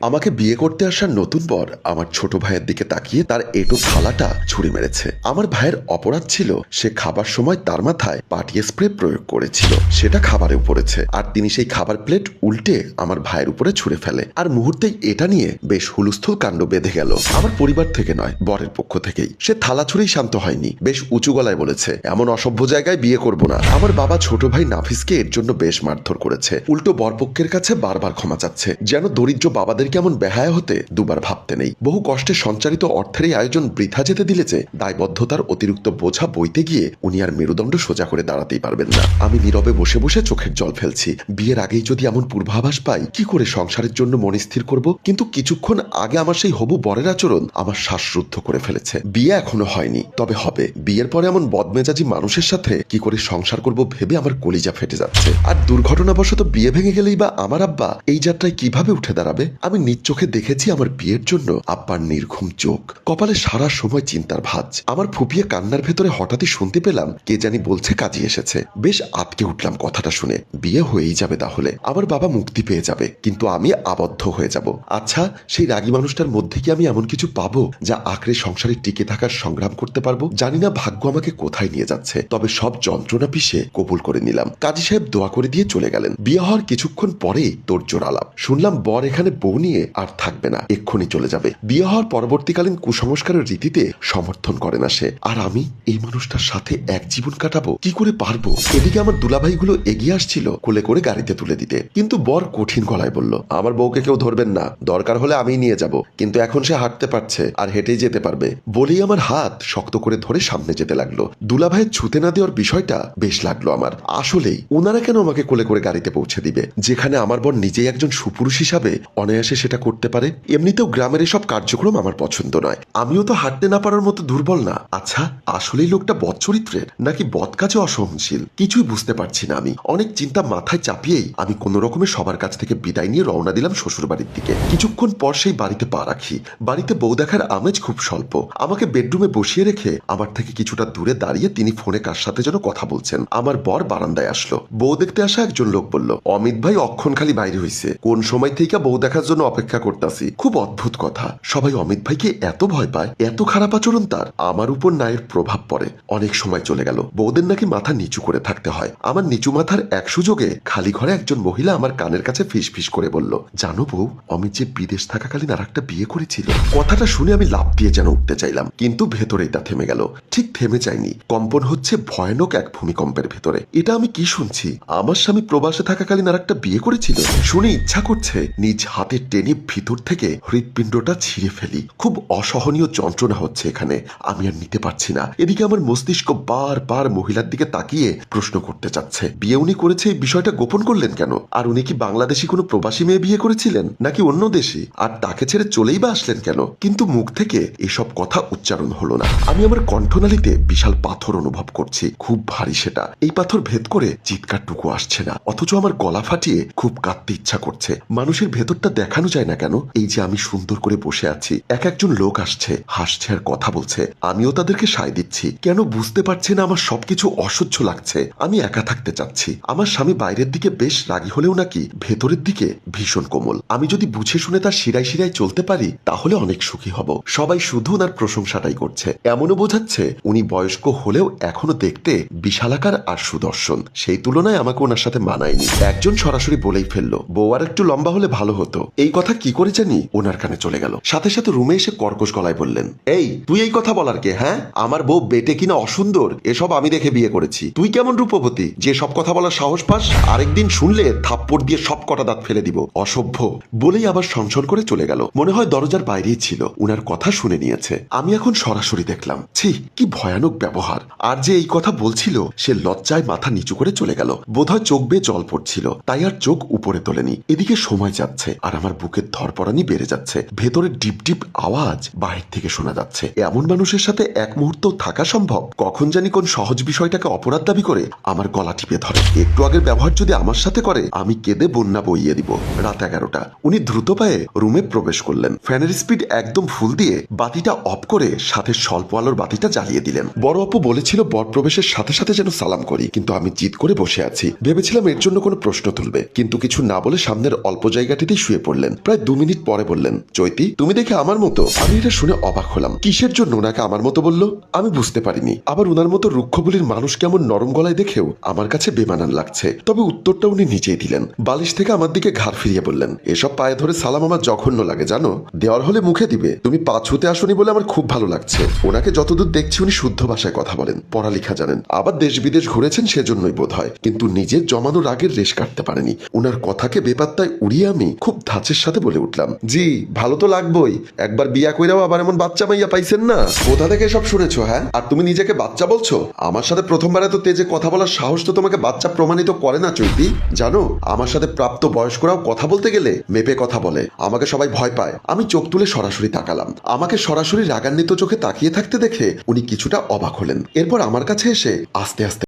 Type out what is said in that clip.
আমাকে বিয়ে করতে আসার নতুন বর আমার ছোট ভাইয়ের দিকে তাকিয়ে তার এটো থালাটা ছুরি মেরেছে। আমার ভাইয়ের অপরাধ ছিল সে খাবার সময় তার মাথায় পাটিয়ে স্প্রে প্রয়োগ করেছিল। সেটা খাবারেও পড়েছে আর তিনি সেই খাবার প্লেট উল্টে আমার ভাইয়ের উপরে ছুঁড়ে ফেলে। আর মুহূর্তেই এটা নিয়ে বেশ হুলস্থুল কাণ্ড বেঁধে গেল। আমার পরিবার থেকে নয়, বরের পক্ষ থেকেই। সে থালা ছুঁড়েই শান্ত হয়নি। বেশ উঁচু গলায় বলেছে, এমন অসভ্য জায়গায় বিয়ে করব না। আমার বাবা ছোট ভাই নাফিসকে এর জন্য বেশ মারধর করেছে। উল্টো বরপক্ষের কাছে বারবার ক্ষমা চাচ্ছে। যেন দরিদ্র বাবাদের কেমন বেহায়া হতে দুবার ভাবতে নেই। বহু কষ্টে সঞ্চারিত অর্থের এই আয়োজন বৃথা যেতে দিলে যে দায়বদ্ধতার অতিরিক্ত বোঝা বইতে গিয়ে উনি আর মেরুদণ্ড সোজা করে দাঁড়াতেই পারবেন না। আমি নীরবে বসে বসে চোখের জল ফেলছি। বিয়ের আগেই যদি এমন পূর্বাভাস পাই, কি করে সংসারের জন্য মন স্থির করব? কিন্তু কিছুক্ষণ আগে আমার সেই হবু বরের আচরণ আমার শ্বাসরুদ্ধ করে ফেলেছে। বিয়ে এখনও হয়নি, তবে হবে। বিয়ের পরে এমন বদমেজাজি মানুষের সাথে কি করে সংসার করব ভেবে আমার কলিজা ফেটে যাচ্ছে। আর দুর্ঘটনাবশত বিয়ে ভেঙে গেলেই বা আমার আব্বা এই যাত্রায় কীভাবে উঠে দাঁড়াবে, আমি নিজ চোখে দেখেছি আমার বিয়ের জন্য আব্বার নির্ঘুম চোখ। কপালে সারা সময় চিন্তার ভাঁজ। আমার ফুপিয়ে কান্নার ভেতরে হঠাৎই শুনতে পেলাম, কে জানি বলছে কাজী এসেছে। বেশ আটকে উঠলাম কথাটা শুনে। বিয়ে হয়েই যাবে তাহলে। আমার বাবা মুক্তি পেয়ে যাবে, কিন্তু আমি আবদ্ধ হয়ে যাব। আচ্ছা সেই রাগী মানুষটার মধ্যে কি আমি এমন কিছু পাবো, যা আঁকড়ে সংসারে টিকে থাকার সংগ্রাম করতে পারব? জানি না ভাগ্য আমাকে কোথায় নিয়ে যাচ্ছে, তবে সব যন্ত্রণা পিষে কবুল করে নিলাম। কাজী সাহেব দোয়া করে দিয়ে চলে গেলেন। বিয়ে হওয়ার কিছুক্ষণ পরেই তোর জোর আলাপ। শুনলাম বর এখানে বউ নিয়ে আর থাকবে না, এক্ষুনি চলে যাবে। বিয়ে হওয়ার পরবর্তীকালীন কুসংস্কারের রীতিতে সমর্থন করে না সে। আর আমি এই মানুষটার সাথে এক জীবন কাটাবো? কি করে পারব? এদিকে আমার দুলাভাইগুলো এগিয়ে আসছিল কোলে করে গাড়িতে তুলে দিতে। কিন্তু বর কঠিন গলায় বলল, আমার বউকে কেউ ধরবেন না। দরকার হলে আমি নিয়ে যাব। কিন্তু এখন সে হাঁটতে পারছে আর হেঁটেই যেতে পারবে। বলেই আমার হাত শক্ত করে ধরে সামনে যেতে লাগল। দুলাভাইয়ের ছুতে না দেওয়ার বিষয়টা বেশ লাগল আমার। আসলেই, ওনারা কেন আমাকে কোলে করে গাড়িতে পৌঁছে দিবে? যেখানে আমার বর নিজেই একজন সুপুরুষ হিসাবে অনায়াসে সেটা করতে পারে, এমনিতেও গ্রামের এসব কার্যক্রম আমার পছন্দ নয়। আমিও তো হাঁটতে না পারার মতো দুর্বল না। আচ্ছা আসলেই লোকটা বদ চরিত্রের? নাকি বদ কাজে অসহনশীল? কিছুই বুঝতে পারছি না আমি। অনেক চিন্তা মাথায় চাপিয়েই আমি কোন রকমের সবার কাছ থেকে বিদায় নিয়ে রওনা দিলাম শ্বশুর বাড়ির দিকে। কিছুক্ষণ পর সেই বাড়িতে পা রাখি। বাড়িতে বউ দেখার আমেজ খুব স্বল্প। আমাকে বেডরুমে বসিয়ে রেখে আমার থেকে কিছুটা দূরে দাঁড়িয়ে তিনি ফোনে কার সাথে যেন কথা বলছেন। আমার বর বারান্দায় আসলো। বউ দেখতে আসা একজন লোক বলল, অমিত ভাই অক্ষণ খালি বাইরে হইছে। কোন সময় থেকে বউ দেখার জন্য অপেক্ষা করতেছি। খুব অদ্ভুত কথা। সবাই অমিত ভাইকে এত ভয় পায়, এত খারাপ আচরণ তার, আমার উপর নায়ের প্রভাব পড়ে। অনেক সময় চলে গেল। বউদের নাকি মাথা নিচু করে থাকতে হয়। আমার নিচু মাথার এক সুযোগে খালি ঘরে একজন মহিলা আমার কানের কাছে ফিস ফিস করে বলল, জানো বউ, অমিত যে বিদেশ থাকাকালীন আর একটা বিয়ে করেছিল। কথাটা শুনে আমি লাভ দিয়ে যেন উঠতে চাইলাম, কিন্তু ভেতরেই তা থেমে গেল। ঠিক থেমে যায়নি। কম্পন হচ্ছে ভয়ানক এক ভূমিকম্পের ভেতরে। এটা আমি কি শুনছি? আমার স্বামী প্রবাসে থাকাকালীন আর একটা বিয়ে করেছিল? শুনে ইচ্ছা করছে, নিজ হাতে টেনে ভিতর থেকে হৃৎপিণ্ডটা ছিঁড়ে ফেলি। খুব অসহনীয় যন্ত্রণা হচ্ছে এখানে। আমি আর নিতে পারছি না। এদিকে আমার মস্তিষ্ক বার বার মহিলার দিকে তাকিয়ে প্রশ্ন করতে চাচ্ছে। বিয়ে উনি করেছে, এই বিষয়টা গোপন করলেন কেন? আর উনি কি বাংলাদেশি কোনো প্রবাসী মেয়ে বিয়ে করেছিলেন, নাকি অন্য দেশি? আর তাকে ছেড়ে চলেই বা আসলেন কেন? কিন্তু মুখ থেকে এসব কথা উচ্চারণ হলো না। আমি আমার কণ্ঠনালীতে বিশাল পাথর অনুভব করছি। খুব ভারী সেটা। এই পাথর ভেদ করে চিৎকারটুকু আসছে না। অথচ আমার গলা ফাটিয়ে খুব কাঁদতে ইচ্ছা করছে। মানুষের ভেতরটা দেখানো যায় না কেন, এই যে আমি সুন্দর করে বসে আছি, এক একজন লোক আসছে, হাসছে আর কথা বলছে। আমিও তাদেরকে সায় দিচ্ছি। কেন বুঝতে পারছি না আমার সবকিছু অসহ্য লাগছে। আমি একা থাকতে চাচ্ছি। আমার স্বামী বাইরের দিকে বেশ রাগী হলেও নাকি ভেতরের দিকে ভীষণ কোমল। আমি যদি বুঝে শুনে তার শিরায় শিরায় চলতে পারি, তাহলে অনেক সুখী হব। সবাই শুধু ওনার প্রশংসাটাই করছে। এমনও বোঝাচ্ছে, উনি বয়স্ক হলেও এখনও দেখতে বিশালাকার আর সুদর্শন। সেই তুলনায় আমাকে ওনার সাথে মানায়নি। একজন সরাসরি বলেই ফেলল, বউ আর একটু লম্বা হলে ভালো হতো। এই কথা কি করে জানি? ওনার কানে চলে গেল। সাথে সাথে রুমে এসে কর্কশ গলায় বললেন, এই, তুই এই কথা বলার কে হ্যাঁ? আমার বউ বেটে কিনা অসুন্দর, এসব আমি দেখে বিয়ে করেছি। তুই কেমন রূপবতী? যে সব কথা বলার সাহস পাস, আরেকদিন শুনলে থাপ্পড় দিয়ে সব কটা দাঁত ফেলে দিব। অসভ্য। বলেই আবার সংসর করে চলে গেল। মনে হয় দরজার বাইরেই ছিল। উনার কথা শুনে নিয়েছে। আমি এখন সরাসরি দেখলাম। ছি, কি ভয়ানক ব্যবহার। আর যে এই কথা বলছিল, সে লজ্জায় মাথা নিচু করে চলে গেল। বোধহয় চোখ বেয়ে জল পড়ছিল। তাই আর চোখ উপরে তোলেনি। এদিকে সময় যাচ্ছে। আর আমার বুকের ধরপড়ানি বেড়ে যাচ্ছে। ভেতরে ডিপ ডিপ আওয়াজ বাহির থেকে শোনা যাচ্ছে। এমন মানুষের সাথে এক মুহূর্ত থাকা সম্ভব? কখন জানি কোন সহজ বিষয়টাকে অপরাধ দাবি করে আমার গলা টিপে ধরে। একটু আগের ব্যবহার যদি আমার সাথে করে, আমি কেঁদে বন্যা বইয়ে দিব। রাত এগারোটা। উনি দ্রুত পায়ে রুমে প্রবেশ করলেন। ফ্যানের স্পিড একদম ফুল দিয়ে বাতিটা অফ করে সাথে স্বল্প আলোর বাতিটা জ্বালিয়ে দিলেন। বড় অপু বলেছিল বর প্রবেশের সাথে সাথে যেন সালাম করি, কিন্তু আমি জিদ করে বসে আছি। ভেবেছিলাম এর জন্য কোনো প্রশ্ন তুলবে। কিন্তু কিছু না বলে সামনের অল্প জায়গাটিতেই শুয়ে পড়লেন। করলেন প্রায় দু মিনিট পরে বললেন, চৈতি, তুমি দেখে আমার মতো? আমি এটা শুনে অবাক হলাম। কিসের জন্য ওনাকে আমার মতো বলল? আমি বুঝতে পারিনি। আবার ওনার মতো রুক্ষবলির মানুষ কেমন নরম গলায় দেখেও আমার কাছে বেমানান লাগছে। তবে উত্তরটা উনি নিজেই দিলেন। বালিশ থেকে আমার দিকে ঘাড় ফিরিয়ে বললেন, এসব পায়ে ধরে সালাম আমার জঘন্য লাগে, জানো? দেওয়ার হলে মুখে দিবে। তুমি পা ছুতে আসনি বলে আমার খুব ভালো লাগছে। ওনাকে যতদূর দেখছি উনি শুদ্ধ ভাষায় কথা বলেন, পড়ালেখা জানেন। আবার দেশ বিদেশ ঘুরেছেন সেজন্যই বোধ হয় কিন্তু নিজের জমানো রাগের রেশ কাটতে পারেনি। ওনার কথাকে বেপাত্তায় উড়িয়ে আমি খুব ধাঁচের সাথে বলে উঠলাম, জি, ভালো তো লাগবই। একবার বিয়া কইরাও আবার এমন বাচ্চা মাইয়া পাইছেন না? কোথা থেকে সব শুনেছো হ্যাঁ? আর তুমি নিজেকে বাচ্চা বলছো? আমার সাথে প্রথমবার এত তেজে কথা বলার সাহস তো তোমাকে বাচ্চা প্রমাণিত করে না, চৈতি। জানো, আমার সাথে প্রাপ্ত বয়স্করাও কথা বলতে গেলে মেপে কথা বলে। আমাকে সবাই ভয় পায়। আমি চোখ তুলে সরাসরি তাকালাম। আমাকে সরাসরি রাগান্বিত চোখে তাকিয়ে থাকতে দেখে উনি কিছুটা অবাক হলেন। এরপর আমার কাছে এসে আস্তে আস্তে